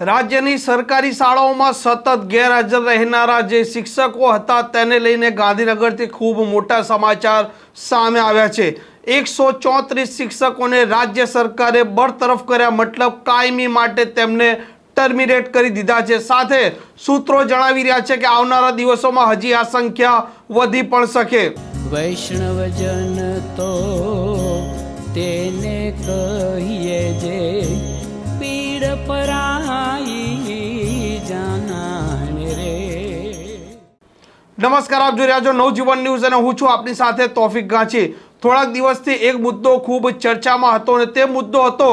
રાજ્યની સરકારી શાળાઓમાં સતત ગેરહાજર રહેનારા જે શિક્ષકો હતા તેને લઈને ગાંધીનગરથી ખૂબ મોટા સમાચાર સામે આવ્યા છે. એકસો ચોત્રીસ શિક્ષકોને રાજ્ય સરકારે બરતરફ કર્યા મતલબ કાયમી માટે તેમને ટર્મિનેટ કરી દીધા છે. સાથે સૂત્રો જણાવી રહ્યા છે કે આવનારા દિવસોમાં હજી આ સંખ્યા વધી પણ શકે. વૈષ્ણવજન તો તેને કહીએ જે પીડ પરાઈ નમસ્કાર, આપ જોઈ રહ્યા છો નવજીવન ન્યૂઝ અને હું છું આપની સાથે તોફિક ગાંચી. થોડાક દિવસથી એક મુદ્દો ખૂબ ચર્ચામાં હતો અને તે મુદ્દો હતો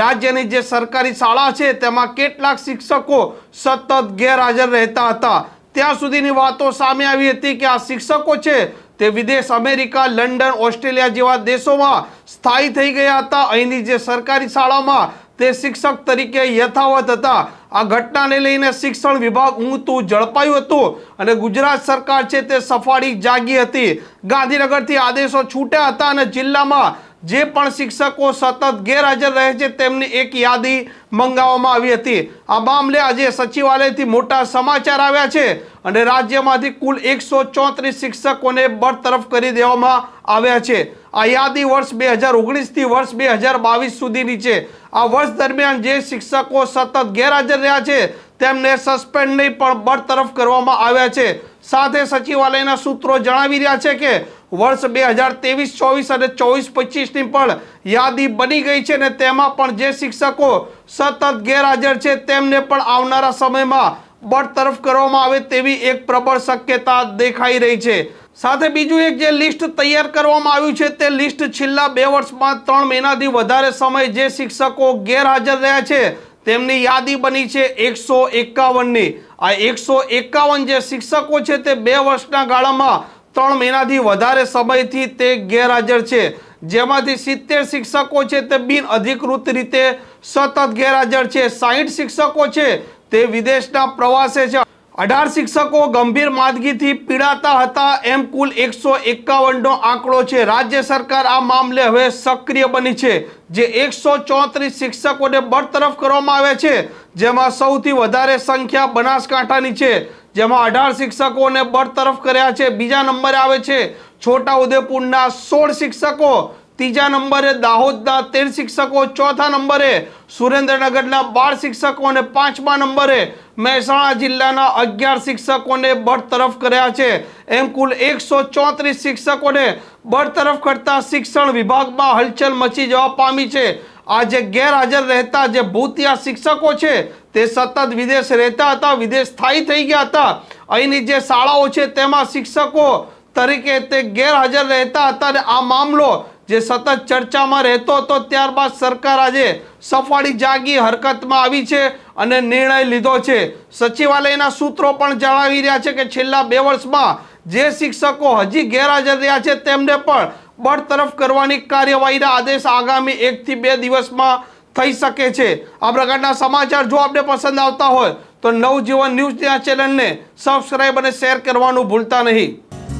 રાજ્યની જે સરકારી શાળા છે, તેમાં કેટલાક શિક્ષકો સતત ગેરહાજર રહેતા હતા. ત્યાં સુધીની વાતો સામે આવી હતી કે આ શિક્ષકો છે, તે વિદેશ, અમેરિકા, લંડન, ઓસ્ટ્રેલિયા જેવા દેશોમાં સ્થાયી થઈ ગયા હતા. અહીંની જે સરકારી શાળામાં તે શિક્ષક તરીકે યથાવત હતા. આ ઘટનાને લઈને શિક્ષણ વિભાગ ઊંઘતું ઝડપાયું હતું અને ગુજરાત સરકાર છે તે સફાળી જાગી હતી. ગાંધીનગરથી આદેશો છૂટ્યા હતા અને જિલ્લામાં જે પણ શિક્ષકો સતત ગેરહાજર રહે છે તેમની એક યાદી મંગાવવામાં આવી હતી. આ મામલે આજે સચિવાલયથી મોટા સમાચાર આવ્યા છે અને રાજ્યમાંથી કુલ એકસો ચોત્રીસ શિક્ષકોને બરતરફ કરી દેવામાં આવ્યા છે. યાદી વર્ષ બે હજાર ઓગણીસથી વર્ષ બે હજાર બાવીસ સુધીની છે. આ વર્ષ દરમિયાન જે શિક્ષકો સતત ગેરહાજર રહ્યા છે, તેમને સસ્પેન્ડ નહીં, પણ બરતરફ કરવામાં આવ્યા છે. સાથે સચિવાલયના સૂત્રો જણાવી રહ્યા છે કે, વર્ષ બે હજાર ત્રેવીસ, ચોવીસ અને ચોવીસ પચીસની પણ યાદી બની ગઈ છે ને તેમાં પણ જે શિક્ષકો સતત ગેરહાજર છે, તેમને પણ આવનારા સમયમાં બરતરફ કરવામાં આવે તેવી એક પ્રબળ શક્યતા દેખાઈ રહી છે. સાથે બીજું એક જે લિસ્ટ તૈયાર કરવામાં આવ્યું છે તે લિસ્ટ છેલ્લા બે વર્ષમાં ત્રણ મહિનાથી વધારે સમય જે શિક્ષકો ગેરહાજર રહ્યા છે, તેમની યાદી બની છે એકસો એકાવનની. આ એકસો એકાવન જે શિક્ષકો છે તે બે વર્ષના ગાળામાં ત્રણ મહિનાથી વધારે સમયથી તે ગેરહાજર છે. જેમાંથી સિત્તેર શિક્ષકો છે તે બિન અધિકૃત રીતે સતત ગેરહાજર છે. સાહીઠ શિક્ષકો છે તે વિદેશના પ્રવાસે છે. અઢાર શિક્ષકો ગંભીર માદગીથી પીડાતા હતા એમ કુલ એકસો એકાવનનો આંકડો છે. રાજ્ય સરકાર આ મામલે હવે સક્રિય બની છે, જે એકસો ચોત્રીસ શિક્ષકોને બરતરફ કરવામાં આવે છે. જેમાં સૌથી વધારે સંખ્યા બનાસકાંઠાની છે, જેમાં અઢાર શિક્ષકોને બરતરફ કર્યા છે. બીજા નંબરે આવે છે છોટા ઉદેપુરના સોળ શિક્ષકો ત્રીજા નંબરે દાહોદના તેર શિક્ષકો, ચોથા નંબરે સુરેન્દ્રનગરના બાર શિક્ષકો અને પાંચમા નંબરે મહેસાણા જિલ્લાના અગિયાર શિક્ષકોને બરતરફ કર્યા છે. એમ કુલ એકસો ચોત્રીસ શિક્ષકોને બરતરફ કરતા શિક્ષણ વિભાગમાં હલચલ મચી જવા પામી છે. આ જે ગેરહાજર રહેતા જે ભૂતિયા શિક્ષકો છે, તે સતત વિદેશ રહેતા હતા, વિદેશ સ્થાયી થઈ ગયા હતા. અહીંની જે શાળાઓ છે, તેમાં શિક્ષકો તરીકે તે ગેરહાજર રહેતા હતા અને આ મામલો જે સતત ચર્ચામાં રહેતો હતો, ત્યારબાદ સરકાર આજે સફાળી જાગી હરકતમાં આવી છે અને નિર્ણય લીધો છે. સચિવાલયના સૂત્રો પણ જણાવી રહ્યા છે કે છેલ્લા બે વર્ષમાં જે શિક્ષકો હજી ગેરહાજર રહ્યા છે, તેમને પણ બરતરફ કરવાની કાર્યવાહીના આદેશ આગામી એકથી બે દિવસમાં થઈ શકે છે. આ પ્રકારના સમાચાર જો આપને પસંદ આવતા હોય, તો નવજીવન ન્યૂઝના ચેનલને સબસ્ક્રાઈબ અને શેર કરવાનું ભૂલતા નહીં.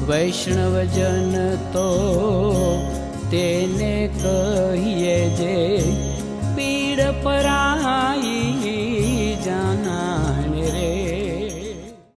વૈષ્ણવજન તો તેને કહીએ જે